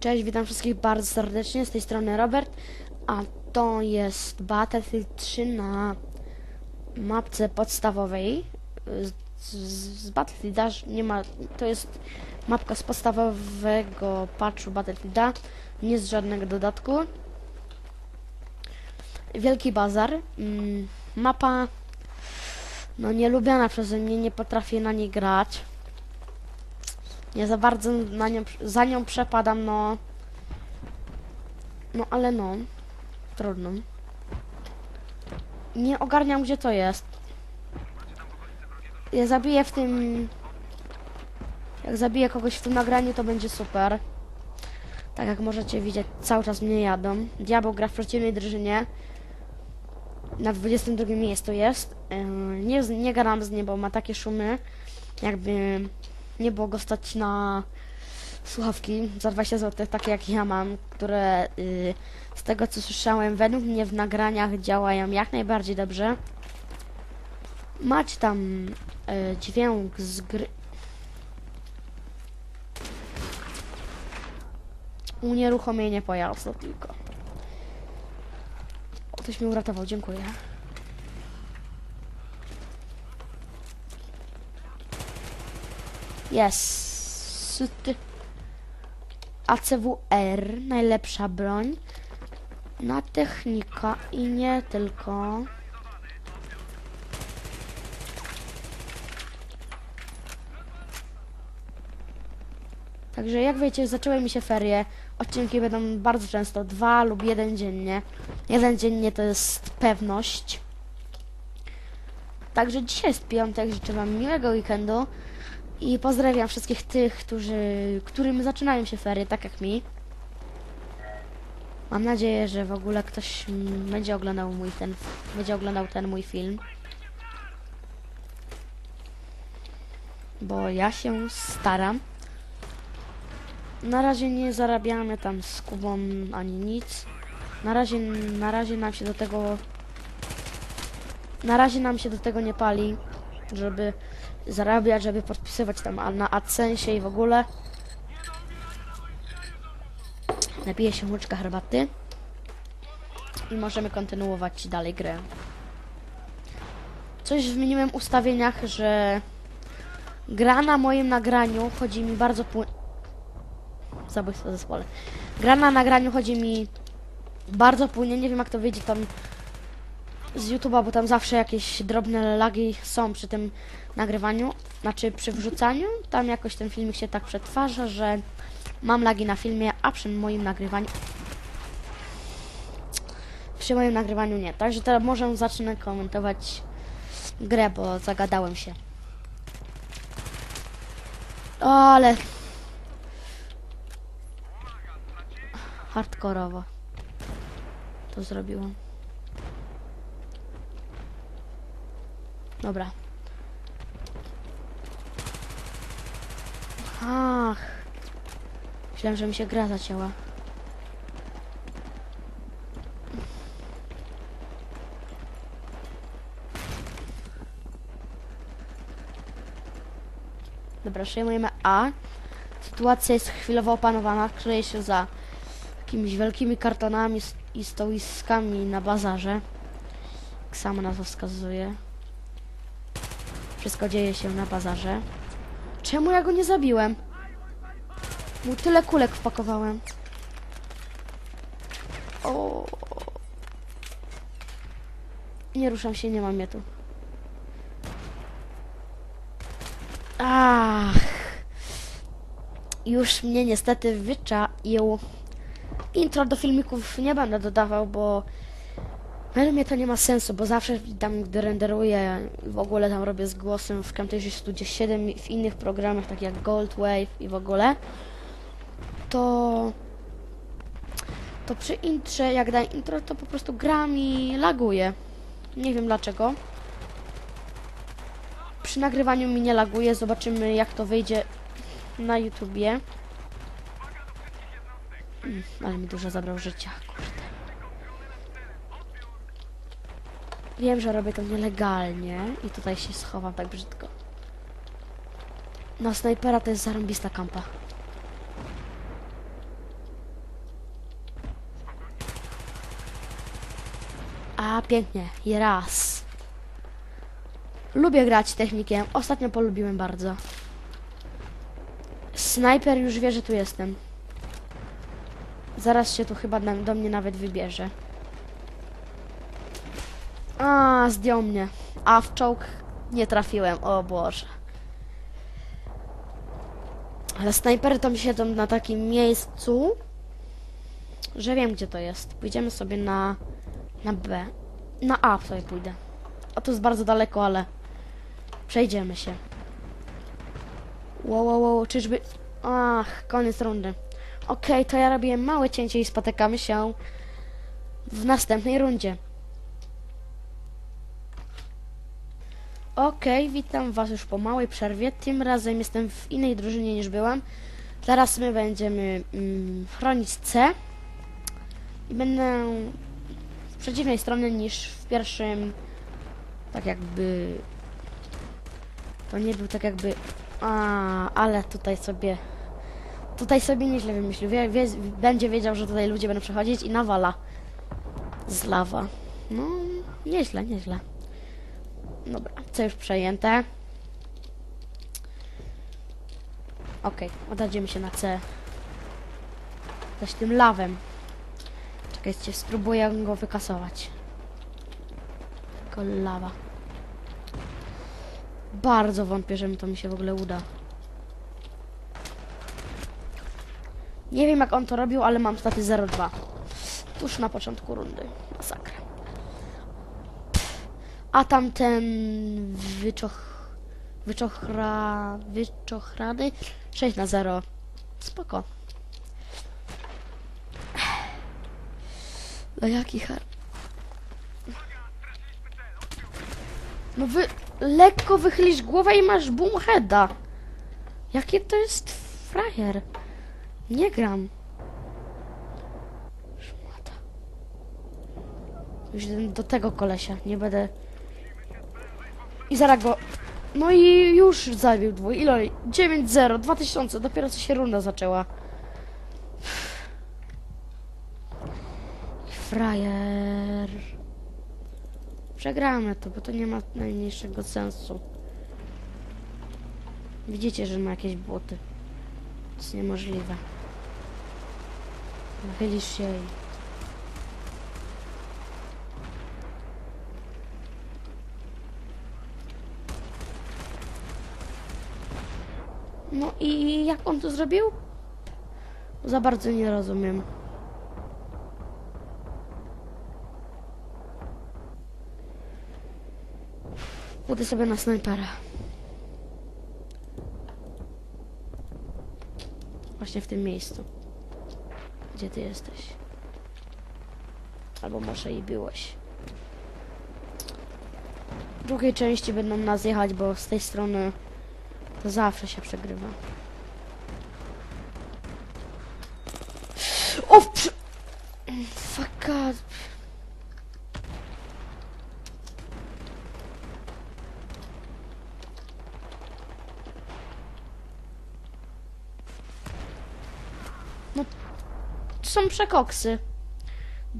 Cześć, witam wszystkich bardzo serdecznie, z tej strony Robert, a to jest Battlefield 3 na mapce podstawowej. Z, z, Battlefielda nie ma, to jest mapka z podstawowego patchu Battlefielda, nie z żadnego dodatku. Wielki Bazar, mm, mapa no nielubiana przeze mnie, nie potrafię na niej grać. Nie za bardzo na nią, za nią przepadam, no. No ale no. Trudno. Nie ogarniam gdzie to jest. Ja zabiję w tym... Jak zabiję kogoś w tym nagraniu to będzie super. Tak jak możecie widzieć, cały czas mnie jadą. Diabeł gra w przeciwnej drużynie. Na 22 miejscu jest. Nie, nie gadam z nim, bo ma takie szumy. Jakby nie było go stać na słuchawki za 20 zł, takie jak ja mam, które y, z tego co słyszałem, według mnie w nagraniach działają jak najbardziej dobrze. Macie tam y, dźwięk z gry. Unieruchomienie pojazdu tylko. Ktoś mnie uratował, dziękuję. Jest. ACWR, najlepsza broń. Na technika i nie tylko. Także jak wiecie, zaczęły mi się ferie. Odcinki będą bardzo często, dwa lub jeden dziennie. Jeden dziennie to jest pewność. Także dzisiaj jest piątek, życzę wam miłego weekendu. I pozdrawiam wszystkich tych, którzy, którym zaczynają się ferie, tak jak mi. Mam nadzieję, że w ogóle ktoś będzie oglądał mój ten, będzie oglądał ten mój film. Bo ja się staram. Na razie nie zarabiamy tam z Kubą ani nic. Na razie, na razie nam się do tego... Na razie nam się do tego nie pali, żeby zarabiać, żeby podpisywać tam na AdSensie i w ogóle. Napiję się łyczka herbaty i możemy kontynuować dalej grę. Coś zmieniłem w ustawieniach, że gra na moim nagraniu chodzi mi bardzo płynnie. Zabójstwo zespole. Gra na nagraniu chodzi mi bardzo płynnie. Nie wiem jak to wyjdzie tam z YouTube'a, bo tam zawsze jakieś drobne lagi są przy tym nagrywaniu, znaczy przy wrzucaniu. Tam jakoś ten filmik się tak przetwarza, że mam lagi na filmie, a przy moim nagrywaniu przy moim nagrywaniu nie. Także teraz może zacznę komentować grę, bo zagadałem się. O, ale hardkorowo to zrobiłam. Dobra. Ach. Myślałem, że mi się gra zacięła. Dobra, przejmujemy A. Sytuacja jest chwilowo opanowana. Kryje się za jakimiś wielkimi kartonami i stoiskami na bazarze. Jak sama nazwa wskazuje. Wszystko dzieje się na bazarze. Czemu ja go nie zabiłem? Mu tyle kulek wpakowałem. O. Nie ruszam się, nie mam mnie tu. Ach. Już mnie niestety wyczaił. Intro do filmików nie będę dodawał, bo według mnie to nie ma sensu, bo zawsze tam, gdy renderuję, w ogóle tam robię z głosem w Camtasia Studio 7 i w innych programach, tak jak Goldwave i w ogóle, to to przy intrze, jak daję intro, to po prostu gra mi laguje. Nie wiem dlaczego. Przy nagrywaniu mi nie laguje, zobaczymy jak to wyjdzie na YouTubie. Mm, ale mi dużo zabrał życia, kurde. Wiem, że robię to nielegalnie i tutaj się schowam tak brzydko. No snajpera to jest zarąbista kampa. A, pięknie. I raz. Lubię grać technikiem. Ostatnio polubiłem bardzo. Snajper już wie, że tu jestem. Zaraz się tu chyba do mnie nawet wybierze. A, zdjął mnie. A w czołg nie trafiłem. O Boże. Ale snajpery to mi siedzą na takim miejscu, że wiem gdzie to jest. Pójdziemy sobie na, na B. Na A sobie pójdę. O, to jest bardzo daleko, ale przejdziemy się. Wow, wow, wow, czyżby... Ach, koniec rundy. Okej, to ja robię małe cięcie i spotykamy się w następnej rundzie. Okej, witam was już po małej przerwie. Tym razem jestem w innej drużynie niż byłam. Teraz my będziemy mm, chronić C. I będę z przeciwnej strony niż w pierwszym. Tak jakby. To nie był tak jakby. A, ale tutaj sobie. Tutaj sobie nieźle wymyślił. Wie, wie, będzie wiedział, że tutaj ludzie będą przechodzić i nawala z lawa. No, nieźle, nieźle. Dobra, co już przejęte. Okej, oddadzimy się na C. Zaś tym lawem. Czekajcie, spróbuję go wykasować. Tylko lawa. Bardzo wątpię, że mi to mi się w ogóle uda. Nie wiem jak on to robił, ale mam staty 0,2. Tuż na początku rundy. A tamten wyczoch... Wyczochra... Wyczochrany 6 na 0. Spoko. No jaki har... No wy... Lekko wychylisz głowę i masz boom heada. Jakie to jest frajer. Nie gram. Szmata. Już do tego kolesia. Nie będę... Zaraz go... No i już zabił dwój. Ile? 9-0, 2000. Dopiero co się runda zaczęła. Frajer. Przegramy to, bo to nie ma najmniejszego sensu. Widzicie, że ma jakieś błoty. To jest niemożliwe. Nachylisz się i... No i jak on to zrobił? Za bardzo nie rozumiem. Pójdę sobie na snajpera. Właśnie w tym miejscu. Gdzie ty jesteś? Albo może i byłeś. W drugiej części będą nas jechać, bo z tej strony zawsze się przegrywa. O! Przy... Fuck God. No, są przekoksy.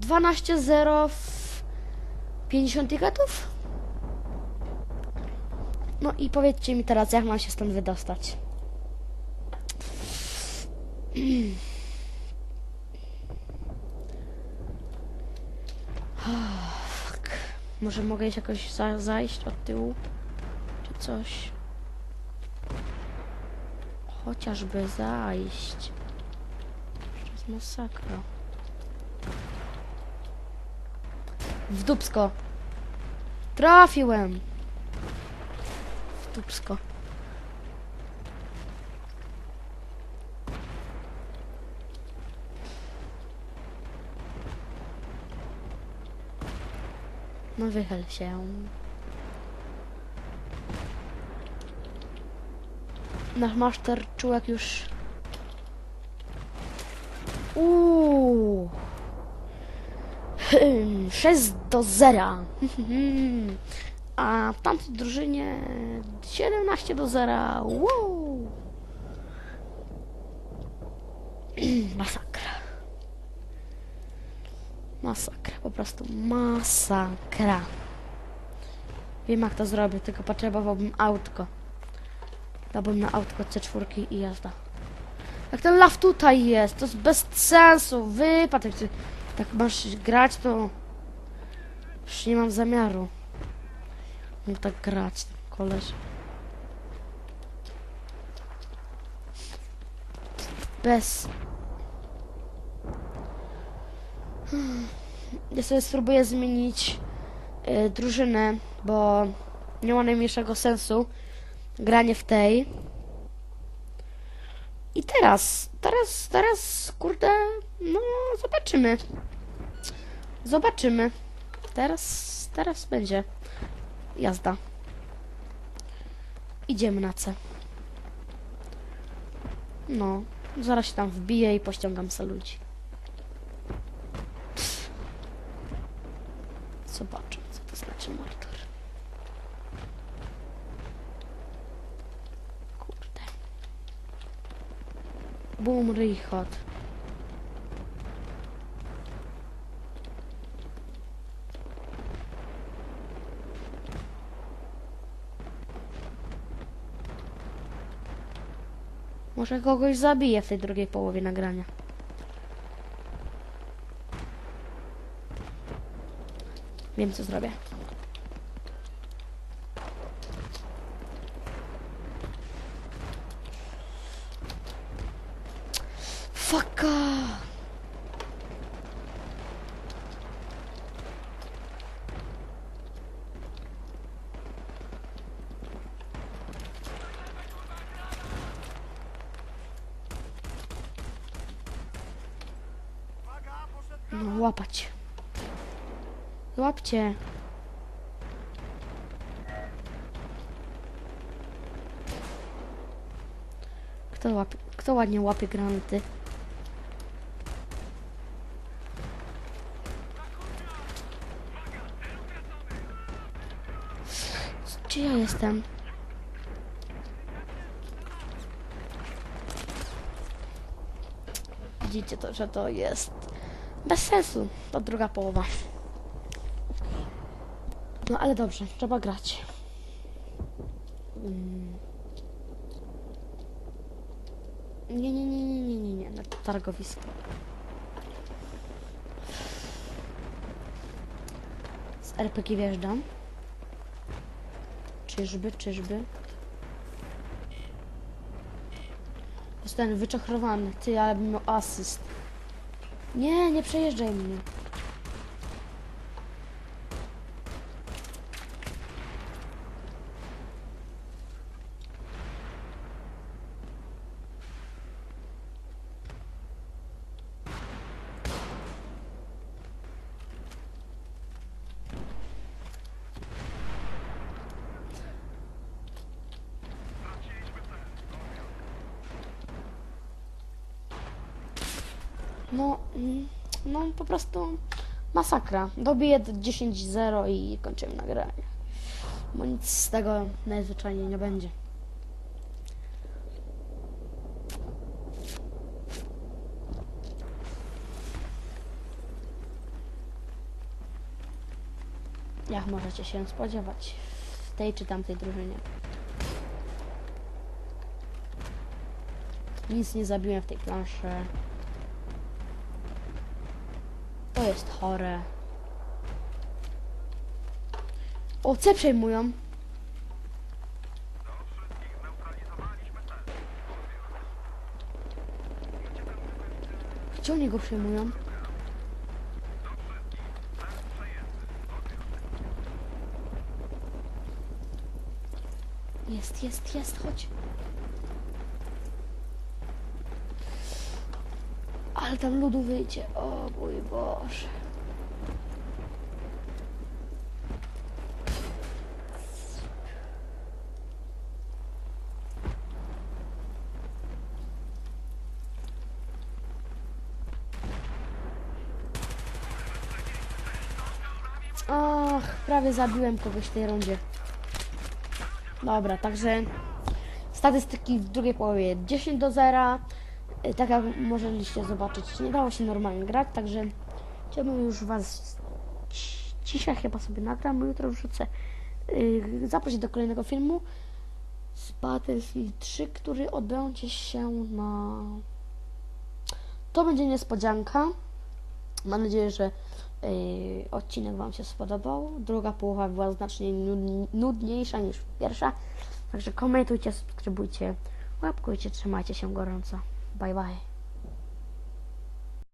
12-0 w 50 tiketów? No i powiedzcie mi teraz, jak mam się stąd wydostać. Ah, Fuck. Może mogę jakoś za zajść od tyłu? Czy coś? Chociażby zajść. To jest masakra. W dupsko. Trafiłem. No wychyl się. Nasz master czułek już... Uuu. 6 do 0. A w tamtej drużynie 17 do 0. Wow. Masakra. Masakra, po prostu masakra. Wiem jak to zrobię, tylko potrzebowałbym autko. Dałbym na autko C4 i jazda. Jak ten law tutaj jest, to jest bez sensu. Wypad, jak ty tak masz grać, to już nie mam zamiaru. No tak grać, koleś. Bez. Ja sobie spróbuję zmienić y, drużynę, bo nie ma najmniejszego sensu granie w tej. I teraz, teraz, teraz, kurde, no zobaczymy. Zobaczymy. Teraz, teraz będzie jazda. Idziemy na C. No, zaraz się tam wbiję i pościągam se ludzi. Zobaczę, co to znaczy martyr. Kurde. Boom, Richot. Może kogoś zabiję w tej drugiej połowie nagrania. Wiem, co zrobię. Fucka! No, Łapcie. Kto, łapie, kto ładnie łapie granaty? Gdzie ja jestem? Widzicie to, że to jest bez sensu. To druga połowa. No ale dobrze, trzeba grać. Mm. Nie, nie, nie, nie, nie, nie, nie, na targowisko. Z RPG wjeżdżam. Czyżby, czyżby? Zostałem wyczochrowany. Ty, ale bym miał asyst. Nie, nie przejeżdżaj mnie. No, mm, no po prostu masakra. Dobiję do 10-0 i kończymy nagranie. Bo nic z tego najzwyczajniej nie będzie. Jak możecie się spodziewać w tej czy tamtej drużynie. Nic nie zabiłem w tej planszy. To jest chore. O, C przejmują. Gdzie oni go przejmują? Jest, jest, jest, chodź. Ale tam ludu wyjdzie. O mój Boże. Ach, prawie zabiłem kogoś w tej rundzie. Dobra, także statystyki w drugiej połowie 10 do 0. Y, Tak jak możecie zobaczyć, nie dało się normalnie grać, także Chciałbym już was dzi- dzisiaj chyba sobie nagram, jutro wrzucę. Yy, zaprosić do kolejnego filmu z Battlefield 3, który odbędzie się na... To będzie niespodzianka. Mam nadzieję, że yy, odcinek Wam się spodobał. Druga połowa była znacznie nudni- nudniejsza niż pierwsza. Także komentujcie, subskrybujcie, łapkujcie, trzymajcie się gorąco. Bye bye.